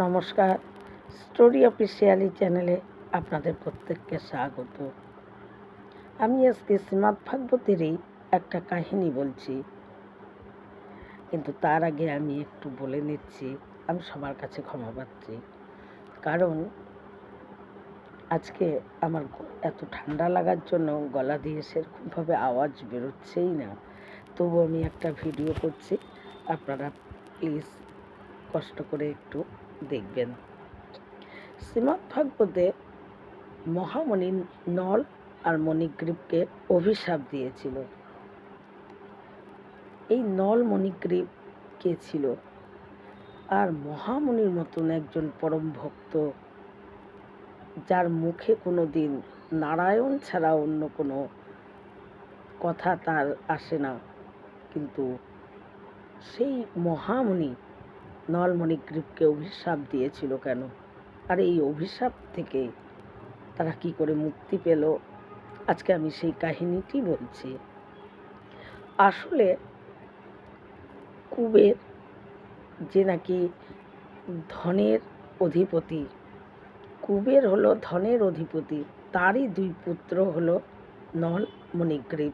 নমস্কার। Story officially চ্যানেলে আপনাদের প্রত্যেককে স্বাগত। আমি আজকে শ্রীমৎ ভাগবতেরই একটা কাহিনী বলছি। কিন্তু তার আগে আমি একটু বলে নিচ্ছি, আমি সবার কাছে ক্ষমা পাচ্ছি। কারণ আজকে আমার এত ঠান্ডা লাগার জন্য গলা দিয়ে সেরকমভাবে আওয়াজ বেরোচ্ছেই না। তবু আমি একটা ভিডিও করছি। আপনারা প্লিজ কষ্ট করে একটু দেখবেন। শ্রীমৎ ভাগবতে মহামণি নল আর মণিগ্রীবকে অভিশাপ দিয়েছিল। এই নল মণিগ্রীব কে ছিল? আর মহামণির মতন একজন পরম ভক্ত, যার মুখে কোনো দিন নারায়ণ ছাড়া অন্য কোনো কথা তার আসে না। কিন্তু সেই মহামণি নলমণিগ্রীবকে অভিশাপ দিয়েছিল কেন? আর এই অভিশাপ থেকে তারা কি করে মুক্তি পেল? আজকে আমি সেই কাহিনীটি বলছি। আসলে কুবের যে নাকি ধনের অধিপতি, কুবের হলো ধনের অধিপতি, তারই দুই পুত্র হলো নল মণিগ্রীব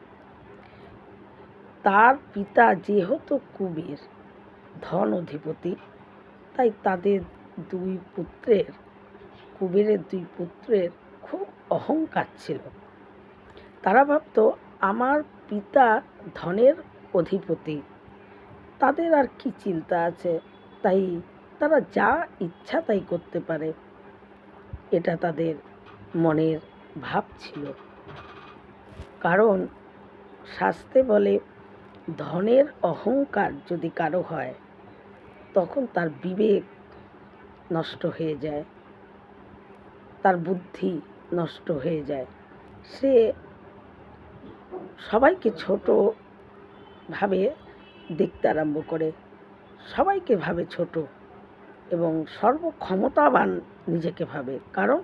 তার পিতা যেহেতু কুবের ধন অধিপতি তাই তাদের দুই পুত্রের, কুবেরের দুই পুত্রের খুব অহংকার ছিল। তারা ভাবতো, আমার পিতা ধনের অধিপতি। তাদের আর কি চিন্তা আছে? তাই তারা যা ইচ্ছা তাই করতে পারে। এটা তাদের মনের ভাব ছিল। কারণ শাস্তে বলে, ধনের অহংকার যদি কারও হয় তখন তার বিবেক নষ্ট হয়ে যায়, তার বুদ্ধি নষ্ট হয়ে যায়। সে সবাইকে ছোট ভাবে দেখতে আরম্ভ করে, সবাইকে ভাবে ছোট এবং সর্বক্ষমতাবান নিজেকে ভাবে। কারণ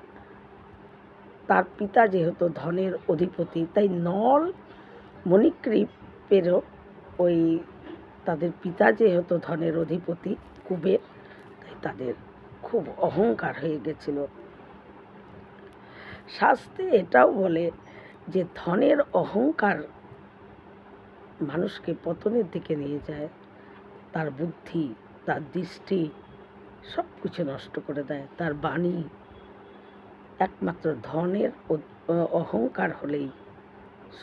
তার পিতা যেহেতু ধনের অধিপতি, তাই নল মণিগ্রীবেরও ওই তাদের পিতা যেহেতু ধনের অধিপতি, কুবের, তাই তাদের খুব অহংকার হয়ে গেছিল। শাস্ত্রে এটাও বলে যে ধনের অহংকার মানুষকে পতনের দিকে নিয়ে যায়, তার বুদ্ধি, তার দৃষ্টি সব কিছু নষ্ট করে দেয়, তার বাণী। একমাত্র ধনের অহংকার হলেই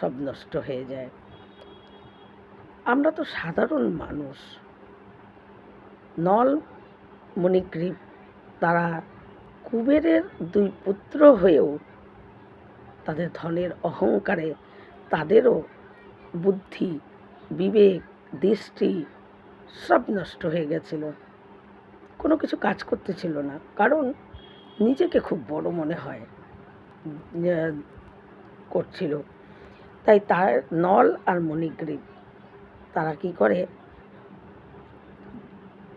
সব নষ্ট হয়ে যায়। আমরা তো সাধারণ মানুষ। নল মণিগ্রীব তারা কুবেরের দুই পুত্র হয়েও তাদের ধনের অহংকারে তাদেরও বুদ্ধি, বিবেক, দৃষ্টি সব নষ্ট হয়ে গেছিল। কোনো কিছু কাজ করতে ছিল না, কারণ নিজেকে খুব বড় মনে হয় করছিল। তাই তার নল আর মণিগ্রীব তারা কি করে?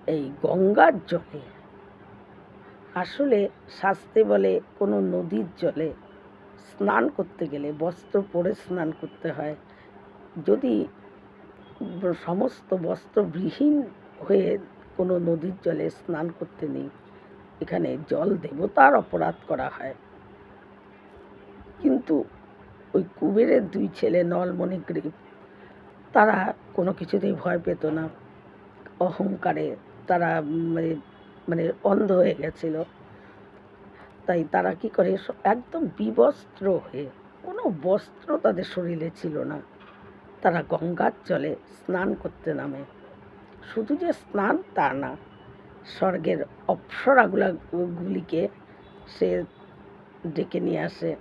এই গঙ্গার জলে। আসলে শাস্তে বলে কোনো নদীর জলে স্নান করতে গেলে, বস্ত্র পরে স্নান করতে হয়। যদি সমস্ত বস্ত্রবিহীন হয়ে কোনো নদীর জলে স্নান করতে নেই, এখানে জল দেবতার অপরাধ করা হয়। কিন্তু ওই কুবেরের দুই ছেলে নলমণি নলমণিগ্রীব তারা কোনো কিছুতেই ভয় পেত না। অহংকারে তারা মানে মানে অন্ধ হয়ে গেছিল। তাই তারা কি করে, একদম বিবস্ত্র হয়ে, কোনো বস্ত্র তাদের শরীরে ছিল না। তারা গঙ্গার জলে স্নান করতে নামে। শুধু যে স্নান তা না, স্বর্গের অপ্সরাগুলা গুলিকে সে ডেকে নিয়ে আসে।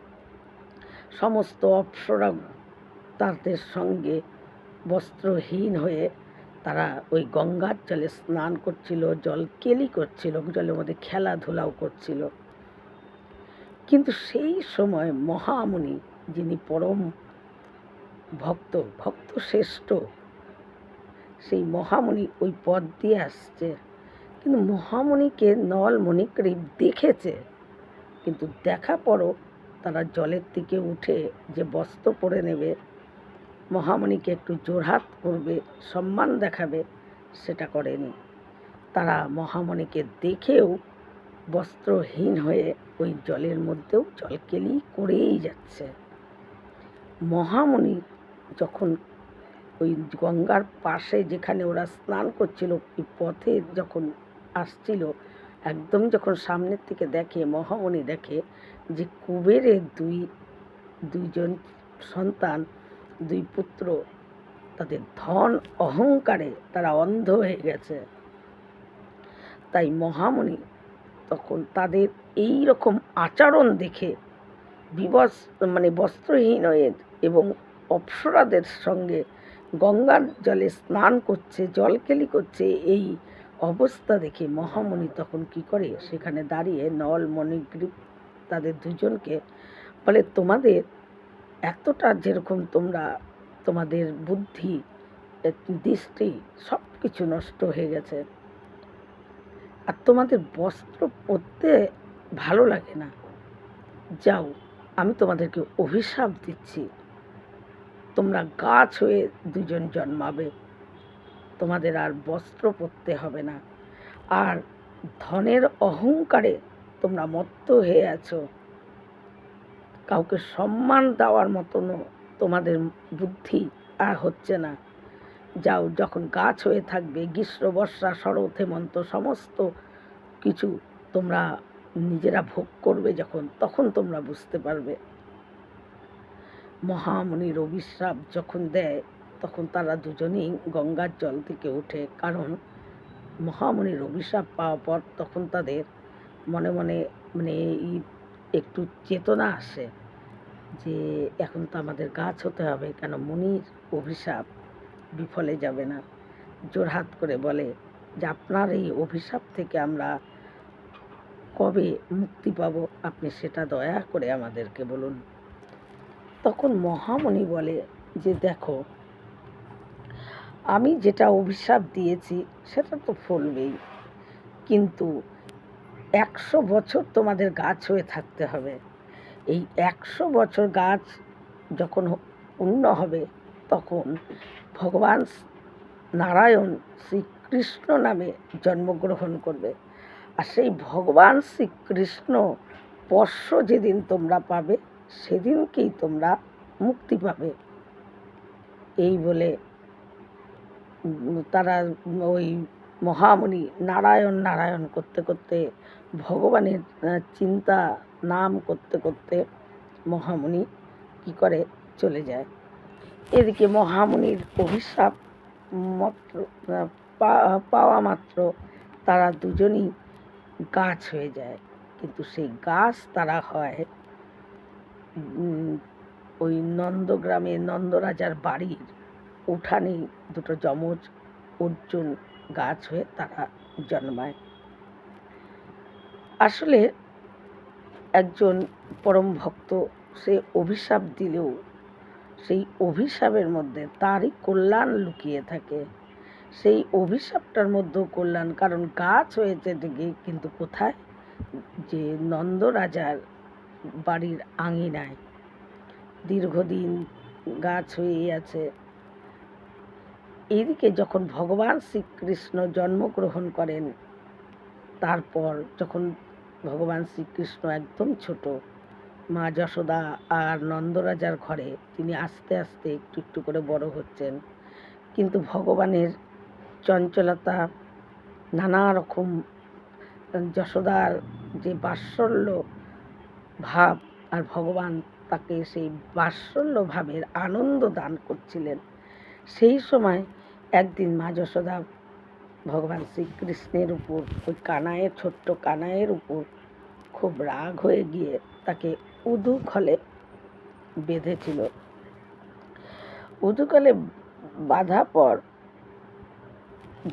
সমস্ত অপ্সরা তাদের সঙ্গে বস্ত্রহীন হয়ে তারা ওই গঙ্গার জলে স্নান করছিল, জল কেলি করছিল, জলের মধ্যে খেলাধুলাও করছিল। কিন্তু সেই সময় মহামুনি, যিনি পরম ভক্ত ভক্ত শ্রেষ্ঠ, সেই মহামণি ওই পথ দিয়ে আসছে। কিন্তু মহামণিকে নল মণিগ্রীব দেখেছে, কিন্তু দেখা পরও তারা জলের দিকে উঠে যে বস্ত্র পরে নেবে মহামণিকে একটু জোরহাত করবে, সম্মান দেখাবে, সেটা করেনি। তারা মহামণিকে দেখেও বস্ত্রহীন হয়ে ওই জলের মধ্যেও জলকেলি করেই যাচ্ছে। মহামণি যখন ওই গঙ্গার পাশে যেখানে ওরা স্নান করছিল, ওই পথে যখন আসছিল, একদম যখন সামনের থেকে দেখে, মহামণি দেখে যে কুবেরের দুই, দুইজন সন্তান দুই পুত্র, তাদের ধন অহংকারে তারা অন্ধ হয়ে গেছে। তাই মহামণি তখন তাদের এই রকম আচরণ দেখে বিবস মানে বস্ত্রহীন এবং অপ্সরাদের সঙ্গে গঙ্গার জলে স্নান করছে, জলকেলি করছে, এই অবস্থা দেখে মহামণি তখন কি করে? সেখানে দাঁড়িয়ে নল মণিগ্রীব তাদের দুজনকে বলে, তোমাদের এতটা যেরকম তোমরা তোমাদের বুদ্ধি দৃষ্টি সব কিছু নষ্ট হয়ে গেছে। আর তোমাদের বস্ত্র পরতে ভালো লাগে না। যাও, আমি তোমাদেরকে অভিশাপ দিচ্ছি। তোমরা গাছ হয়ে দুজন জন্মাবে। তোমাদের আর বস্ত্র পরতে হবে না। আর ধনের অহংকারে তোমরা মত্ত হয়ে আছো। কাউকে সম্মান দেওয়ার মতনও তোমাদের বুদ্ধি আর হচ্ছে না। যাও, যখন গাছ হয়ে থাকবে, গ্রীষ্ম, বর্ষা, শরৎ, হেমন্ত, সমস্ত কিছু তোমরা নিজেরা ভোগ করবে যখন, তখন তোমরা বুঝতে পারবে। মহামণির অভিশ্রাপ যখন দেয়, তখন তারা দুজনেই গঙ্গার জল থেকে ওঠে। কারণ মহামণির অভিশাপ পাওয়ার পর তখন তাদের মনে মনে মানে এই একটু চেতনা আসে যে এখন তো আমাদের গাছ হতে হবে, কেন মুনির অভিশাপ বিফলে যাবে না? জোরহাত করে বলে, যে আপনার এই অভিশাপ থেকে আমরা কবে মুক্তি পাব? আপনি সেটা দয়া করে আমাদেরকে বলুন। তখন মহামণি বলে, যে দেখো, আমি যেটা অভিশাপ দিয়েছি, সেটা তো ফলবেই। কিন্তু একশো বছর তোমাদের গাছ হয়ে থাকতে হবে। এই একশো বছর গাছ যখন পূর্ণ হবে, তখন ভগবান নারায়ণ শ্রীকৃষ্ণ নামে জন্মগ্রহণ করবে। আর সেই ভগবান শ্রীকৃষ্ণ স্পর্শ যেদিন তোমরা পাবে, সেদিনকেই তোমরা মুক্তি পাবে। এই বলে তারা ওই মহামণি নারায়ণ নারায়ণ করতে করতে ভগবানের চিন্তা নাম করতে করতে মহামণি কি করে চলে যায়। এদিকে মহামুনির অভিশাপ মাত্র পাওয়া মাত্র তারা দুজনই গাছ হয়ে যায়। কিন্তু সেই গাছ তারা হয় ওই নন্দগ্রামে নন্দরাজার বাড়ির উঠানে দুটো যমজ অর্জুন গাছ হয়ে তারা জন্মায়। আসলে একজন পরম ভক্ত সে অভিশাপ দিলেও সেই অভিশাপের মধ্যে তারই কল্যাণ লুকিয়ে থাকে। সেই অভিশাপটার মধ্যেও কল্যাণ, কারণ গাছ হয়েছে ঠিকই, কিন্তু কোথায়? যে নন্দ রাজার বাড়ির আঙিনায়। দীর্ঘদিন গাছ হয়েই আছে। এদিকে যখন ভগবান শ্রীকৃষ্ণ জন্মগ্রহণ করেন, তারপর যখন ভগবান শ্রীকৃষ্ণ একদম ছোট, মা যশোদা আর নন্দরাজার ঘরে তিনি আস্তে আস্তে একটু একটু করে বড় হচ্ছেন। কিন্তু ভগবানের চঞ্চলতা, নানা রকম যশোদার যে বাৎসল্য ভাব আর ভগবান তাকে সেই বাৎসল্য ভাবের আনন্দ দান করছিলেন সেই সময় একদিন মা যশোদা ভগবান শ্রীকৃষ্ণের উপর, ওই কানায়ের ছোট্ট কানায়ের উপর খুব রাগ হয়ে গিয়ে তাকে উদুখলে বেঁধেছিল। উদুকলে বাঁধা পর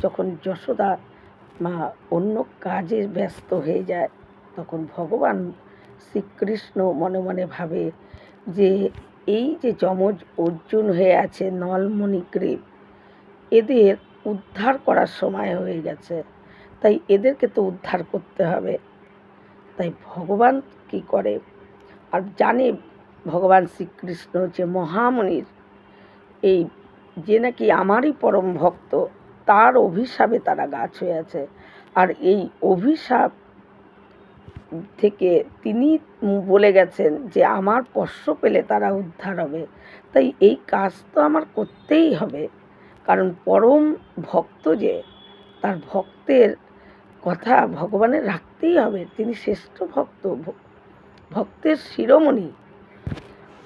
যখন যশোদা মা অন্য কাজে ব্যস্ত হয়ে যায়, তখন ভগবান শ্রীকৃষ্ণ মনে মনে ভাবে যে এই যে যমজ অর্জুন হয়ে আছে নলমণিগ্রীব এদের উদ্ধার করার সময় হয়ে গেছে। তাই এদেরকে তো উদ্ধার করতে হবে। তাই ভগবান কি করে? আর জানে ভগবান শ্রীকৃষ্ণ যে মহামণির এই যে নাকি আমারই পরম ভক্ত, তার অভিশাপে তারা গাছ হয়ে আছে। আর এই অভিশাপ থেকে তিনি বলে গেছেন যে, আমার স্পর্শ পেলে তারা উদ্ধার হবে। তাই এই কাজ তো আমার করতেই হবে। কারণ পরম ভক্ত যে, তার ভক্তের কথা ভগবানের রাখতেই হবে। তিনি শ্রেষ্ঠ ভক্ত ভক্তের শিরোমণি।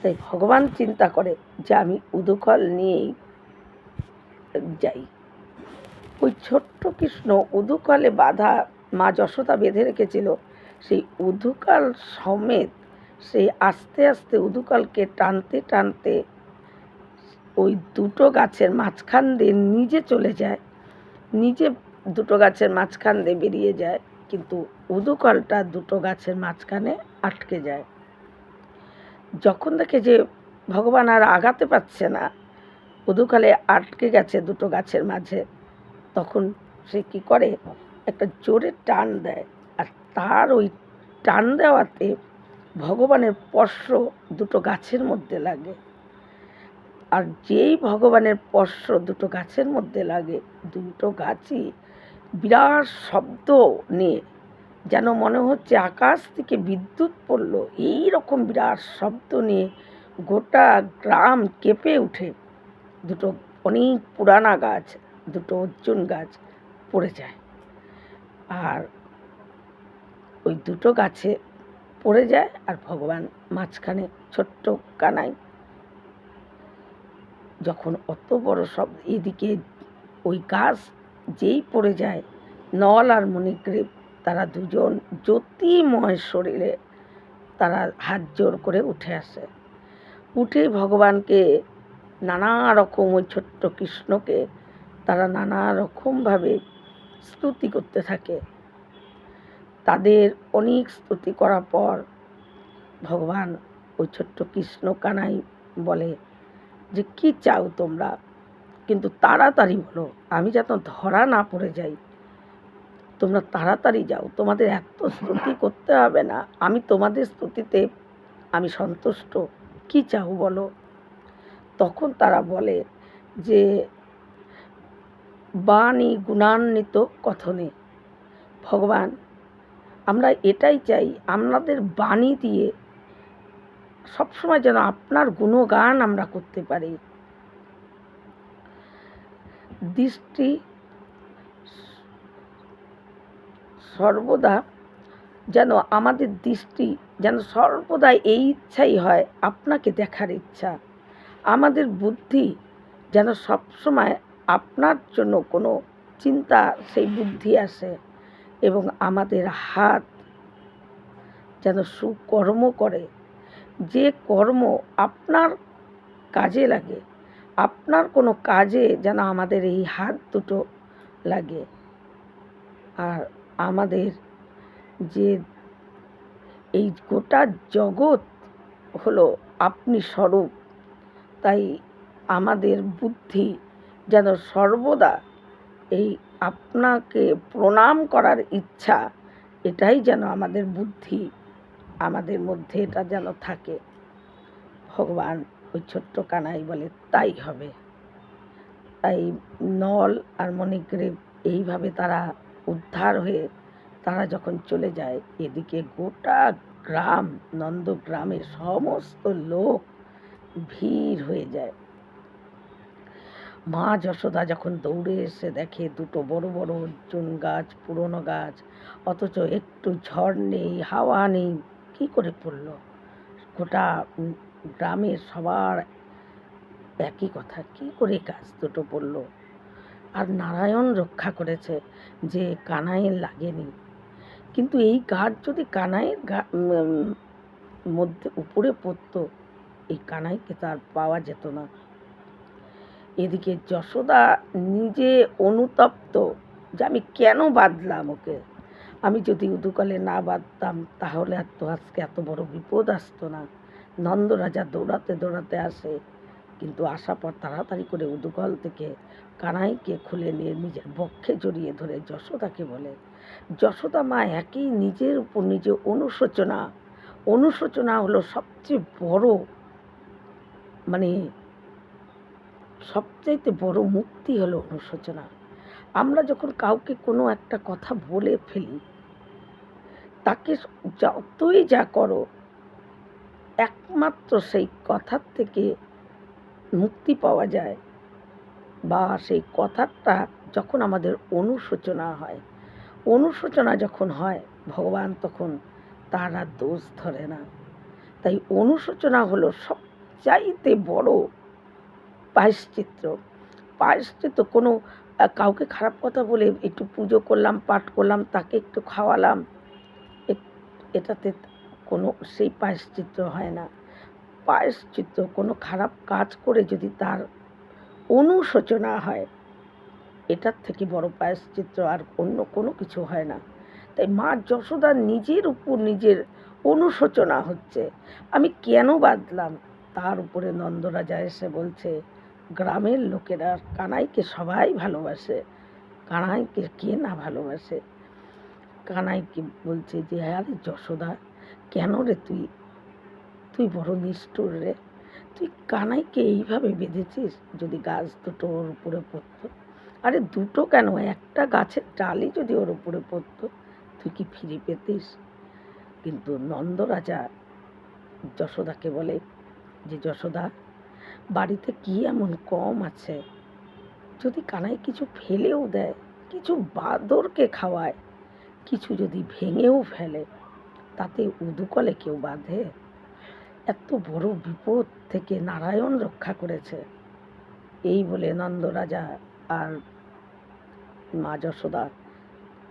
তাই ভগবান চিন্তা করে যে, আমি উদুকল নিয়েই যাই। ওই ছোট্ট কৃষ্ণ উদুকলে বাধা মা যশোদা বেঁধে রেখেছিল। সেই উদুকাল সমেত সেই আস্তে আস্তে উদুকালকে টানতে টানতে ওই দুটো গাছের মাঝখান দিয়ে নিজে চলে যায়। নিজে দুটো গাছের মাঝখান দিয়ে বেরিয়ে যায়, কিন্তু উদুকলটা দুটো গাছের মাঝখানে আটকে যায়। যখন দেখে যে ভগবান আর আগাতে পারছে না, উদুকালে আটকে গেছে দুটো গাছের মাঝে, তখন সে কি করে? একটা জোরে টান দেয়। তার ওই টান দেওয়াতে ভগবানের স্পর্শ দুটো গাছের মধ্যে লাগে। আর যেই ভগবানের স্পর্শ দুটো গাছের মধ্যে লাগে, দুটো গাছই বিরাট শব্দ নিয়ে যেন মনে হচ্ছে আকাশ থেকে বিদ্যুৎ পড়ল। এই রকম বিরাট শব্দ নিয়ে গোটা গ্রাম কেঁপে উঠে। দুটো অনেক পুরানা গাছ, দুটো অর্জুন গাছ পড়ে যায়। আর ওই দুটো গাছে পড়ে যায় আর ভগবান মাঝখানে ছোট্ট কানাই যখন অত বড় সব এদিকে ওই গাছ যেই পড়ে যায়, নল আর মণিগ্রীব তারা দুজন জ্যোতিময় শরীরে তারা হাত জোর করে উঠে আসে। উঠে ভগবানকে নানা রকম ওই ছোট্ট কৃষ্ণকে তারা নানা রকমভাবে স্তুতি করতে থাকে। তাদের অনেক স্তুতি করার পর ভগবান ওই ছোট্ট কৃষ্ণ কানাই বলে যে, কি চাও তোমরা? কিন্তু তাড়াতাড়ি বলো, আমি যেন ধরা না পড়ে যাই। তোমরা তাড়াতাড়ি যাও, তোমাদের এত স্তুতি করতে হবে না। আমি তোমাদের স্তুতিতে আমি সন্তুষ্ট। কি চাও বলো? তখন তারা বলে যে, বাণী গুণান্বিত কথনে ভগবান আমরা এটাই চাই, আপনাদের বাণী দিয়ে সবসময় যেন আপনার গুণগান আমরা করতে পারি। দৃষ্টি সর্বদা যেন আমাদের দৃষ্টি যেন সর্বদা এই ইচ্ছাই হয়, আপনাকে দেখার ইচ্ছা। আমাদের বুদ্ধি যেন সবসময় আপনার জন্য কোনো চিন্তা, সেই বুদ্ধি আসে। এবং আমাদের হাত যেন সুকর্ম করে। যে কর্ম আপনার কাজে লাগে, আপনার কোনো কাজে যেন আমাদের এই হাত দুটো লাগে। আর আমাদের যে এই গোটা জগৎ হলো আপনি স্বরূপ, তাই আমাদের বুদ্ধি যেন সর্বদা এই আপনাকে প্রণাম করার ইচ্ছা, এটাই যেন আমাদের বুদ্ধি, আমাদের মধ্যে এটা যেন থাকে। ভগবান ওই ছোট্ট কানাই বলে, তাই হবে। তাই নল আর মণিগ্রীব এইভাবে তারা উদ্ধার হয়ে তারা যখন চলে যায়, এদিকে গোটা গ্রাম, নন্দগ্রামের সমস্ত লোক ভিড় হয়ে যায়। মা যশোদা যখন দৌড়ে এসে দেখে দুটো বড় বড় অর্জুন গাছ, পুরনো গাছ, অথচ একটু ঝড় নেই, হাওয়া নেই, কী করে পড়ল? গোটা গ্রামের সবার একই কথা, কী করে গাছ দুটো পড়ল? আর নারায়ণ রক্ষা করেছে যে কানাইয়ের লাগেনি। কিন্তু এই গাছ যদি কানাইয়ের মধ্যে উপরে পড়তো, এই কানাইকে তার পাওয়া যেত না। এদিকে যশোদা নিজে অনুতপ্ত যে আমি কেন বাঁধলাম ওকে? আমি যদি উদুকালে না বাঁধতাম তাহলে আর তো আজকে এত বড় বিপদ আসতো না। নন্দ রাজা দৌড়াতে দৌড়াতে আসে, কিন্তু আসার পর তাড়াতাড়ি করে উদুকল থেকে কানাইকে খুলে নিয়ে নিজের বক্ষে জড়িয়ে ধরে যশোদাকে বলে, যশোদা মা, একই নিজের উপর নিজে অনুশোচনা। অনুশোচনা হলো সবচেয়ে বড় মানে সবচাইতে বড় মুক্তি হলো অনুশোচনা। আমরা যখন কাউকে কোনো একটা কথা বলে ফেলি, তাকে যতই যা করো, একমাত্র সেই কথার থেকে মুক্তি পাওয়া যায় বা সেই কথাটা যখন আমাদের অনুশোচনা হয়। অনুশোচনা যখন হয়, ভগবান তখন তারা দোষ ধরে না। তাই অনুশোচনা হলো সবচাইতে বড় পায়শ্চিত্র পায়শ্চিত্র কোনো কাউকে খারাপ কথা বলে একটু পুজো করলাম, পাঠ করলাম, তাকে একটু খাওয়ালাম এটাতে কোনো সেই পায়শ্চিত্র হয় না। পায়শ্চিত্র কোনো খারাপ কাজ করে যদি তার অনুশোচনা হয়, এটার থেকে বড় পায়শ্চিত্র আর অন্য কোনো কিছু হয় না। তাই মা যশোদা নিজের উপর নিজের অনুশোচনা হচ্ছে। আমি কেন বাঁধলাম তার উপরে নন্দরাজা এসে বলছে গ্রামের লোকেরা কানাইকে সবাই ভালোবাসে, কানাইকে কে না ভালোবাসে? কানাইকে বলছে যে, আরে যশোদা, কেন রে তুই? তুই বড় নিষ্ঠুর রে। তুই কানাইকে এইভাবে বেঁধেছিস যদি গাছ দুটো ওর উপরে পড়তো? আরে দুটো কেন? একটা গাছের ডালই যদি ওর উপরে পড়তো, তুই কি ফিরে পেতিস? কিন্তু নন্দরাজা যশোদাকে বলে যে, যশোদা বাড়িতে কি এমন কম আছে? যদি কানাই কিছু ফেলেও দেয়, কিছু বাদরকে খাওয়ায়, কিছু যদি ভেঙেও ফেলে, তাতে উদুকলে কেউ বাঁধে? এত বড় বিপদ থেকে নারায়ণ রক্ষা করেছে। এই বলে নন্দরাজা আর মা যশোদা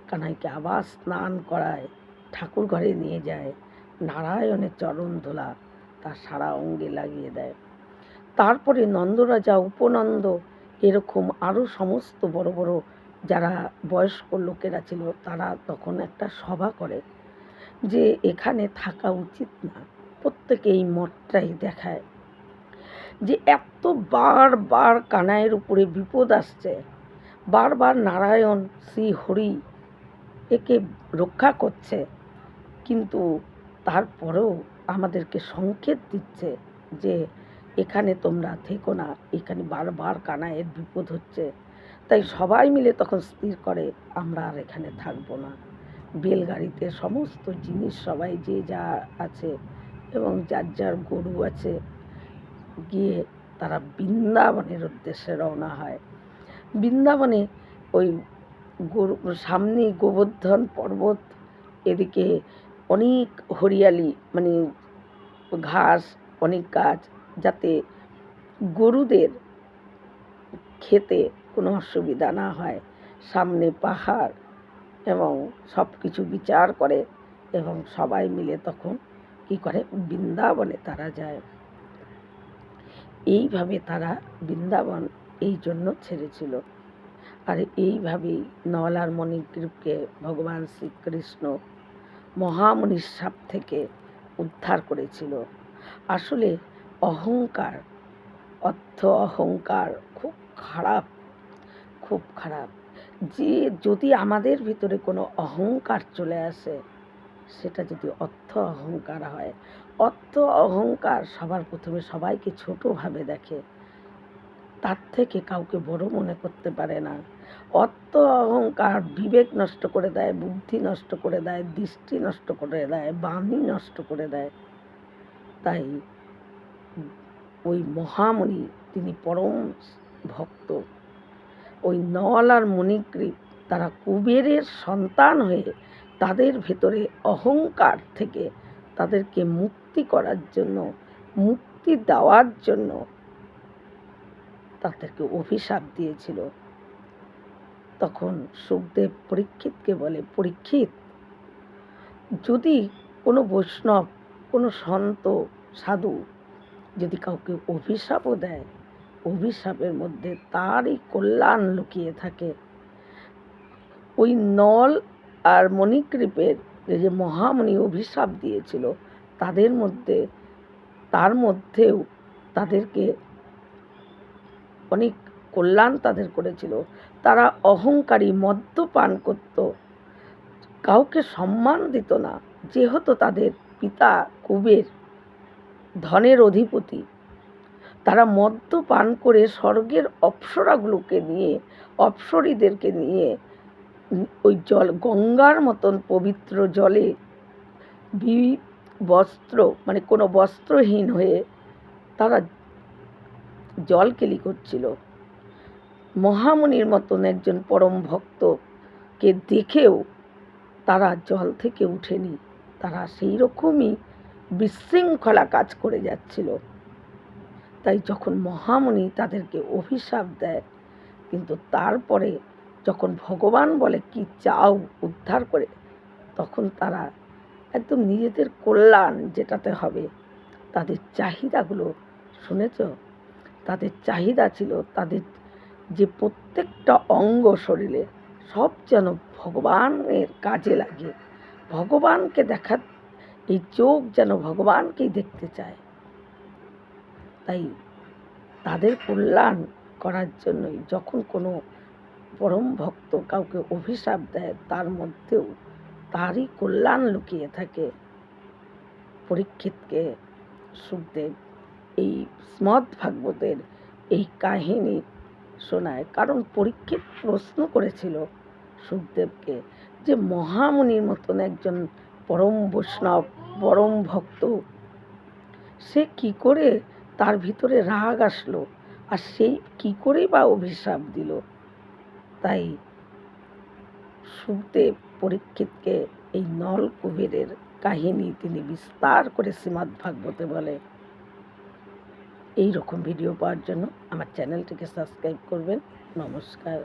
কানাইকে আবার স্নান করায় ঠাকুর ঘরে নিয়ে যায়, নারায়ণের চরণ ধোলা তার সারা অঙ্গে লাগিয়ে দেয়। তারপরে নন্দরাজা, উপনন্দ এরকম আরও সমস্ত বড় বড় যারা বয়স্ক লোকেরা ছিল, তারা তখন একটা সভা করে যে এখানে থাকা উচিত না। প্রত্যেকে এই মঠটাই দেখায় যে এত বারবার কানাইয়ের উপরে বিপদ আসছে। বারবার নারায়ণ শ্রী হরি একে রক্ষা করছে, কিন্তু তারপরেও আমাদেরকে সংকেত দিচ্ছে যে এখানে তোমরা থেকো না, এখানে বারবার কানাইয়ের বিপদ হচ্ছে। তাই সবাই মিলে তখন স্থির করে, আমরা আর এখানে থাকব না। বেলগাড়িতে সমস্ত জিনিস সবাই যে যা আছে এবং যার যার গরু আছে, গিয়ে তারা বৃন্দাবনের উদ্দেশ্যে রওনা হয়। বৃন্দাবনে ওই গরু, সামনে গোবর্ধন পর্বত, এদিকে অনেক হরিয়ালি মানে ঘাস, অনেক গাছ যাতে গরুদের খেতে কোনো অসুবিধা না হয়। সামনে পাহাড় এবং সব কিছু বিচার করে এবং সবাই মিলে তখন কি করে? বৃন্দাবনে তারা যায়। এইভাবে তারা বৃন্দাবন এই জন্য ছেড়েছিল। আর এইভাবেই নলার মণিগ্রীবকে ভগবান শ্রীকৃষ্ণ মহামনির সাপ থেকে উদ্ধার করেছিল। আসলে অহংকার অর্থ অহংকার, খুব খারাপ খুব খারাপ। যে, যদি আমাদের ভিতরে কোনো অহংকার চলে আসে, সেটা যদি অর্থ অহংকার হয় অর্থ অহংকার সবার প্রথমে সবাইকে ছোটোভাবে দেখে, তার থেকে কাউকে বড় মনে করতে পারে না। অর্থ অহংকার বিবেক নষ্ট করে দেয়, বুদ্ধি নষ্ট করে দেয়, দৃষ্টি নষ্ট করে দেয়, বাণী নষ্ট করে দেয়। তাই ওই মহামণি, তিনি পরম ভক্ত। ওই নল আর মণিগ্রীব তারা কুবেরের সন্তান হয়ে তাদের ভেতরে অহংকার থেকে তাদেরকে মুক্তি করার জন্য, মুক্তি দেওয়ার জন্য তাদেরকে অভিশাপ দিয়েছিল। তখন সুখদেব পরীক্ষিতকে বলে, পরীক্ষিত, যদি কোনো বৈষ্ণব, কোনো সন্ত, সাধু যদি কাউকে অভিশাপও দেয়, অভিশাপের মধ্যে তারই কল্যাণ লুকিয়ে থাকে। ওই নল আর মণিকৃপের যে মহামণি অভিশাপ দিয়েছিল, তাদের মধ্যে, তার মধ্যেও তাদেরকে অনেক কল্যাণ তাদের করেছিল। তারা অহংকারী মদ্যপান করত, কাউকে সম্মান দিত না, যেহেতু তাদের পিতা কুবের ধনের অধিপতি। তারা মদ্য পান করে স্বর্গের অপ্সরাগুলোকে নিয়ে, অপ্সরীদেরকে নিয়ে ওই জল, গঙ্গার মতন পবিত্র জলে বি বস্ত্র মানে কোনো বস্ত্রহীন হয়ে তারা জল কেলি করছিল। মহামুনির মতন একজন পরম ভক্তকে দেখেও তারা জল থেকে উঠেনি। তারা সেই রকমই বিশৃঙ্খলা কাজ করে যাচ্ছিল। তাই যখন মহামুনি তাদেরকে অভিশাপ দেয়, কিন্তু তারপরে যখন ভগবান বলে, কি চাও উদ্ধার করে? তখন তারা একদম নিজেদের কল্যাণ যেটাতে হবে, তাদের চাহিদাগুলো শুনেছ? তাদের চাহিদা ছিল তাদের যে প্রত্যেকটা অঙ্গ শরীরে সব যেন ভগবানের কাজে লাগে। ভগবানকে দেখা এই চোখ যেন ভগবানকেই দেখতে চায়। তাই তাদের কল্যাণ করার জন্যই যখন কোনো পরম ভক্ত কাউকে অভিশাপ দেয়, তার মধ্যেও তারই কল্যাণ লুকিয়ে থাকে। পরীক্ষিতকে সুখদেব এই শ্রমদ ভাগবতের এই কাহিনী শোনায়। কারণ পরীক্ষিত প্রশ্ন করেছিল সুখদেবকে যে মহামুনির মতন একজন পরম বৈষ্ণব পরম ভক্ত। সে কি করে তার ভিতরে রাগ আসলো আর সেই কি করে বা অভিশাপ দিল? তাই সুখদেব পরীক্ষিতকে এই নল কুবেরের কাহিনী তিনি বিস্তার করে শ্রীমদ্ ভাগবতে বলে। এই রকম ভিডিও পাওয়ার জন্য আমার চ্যানেলটিকে সাবস্ক্রাইব করবেন। নমস্কার।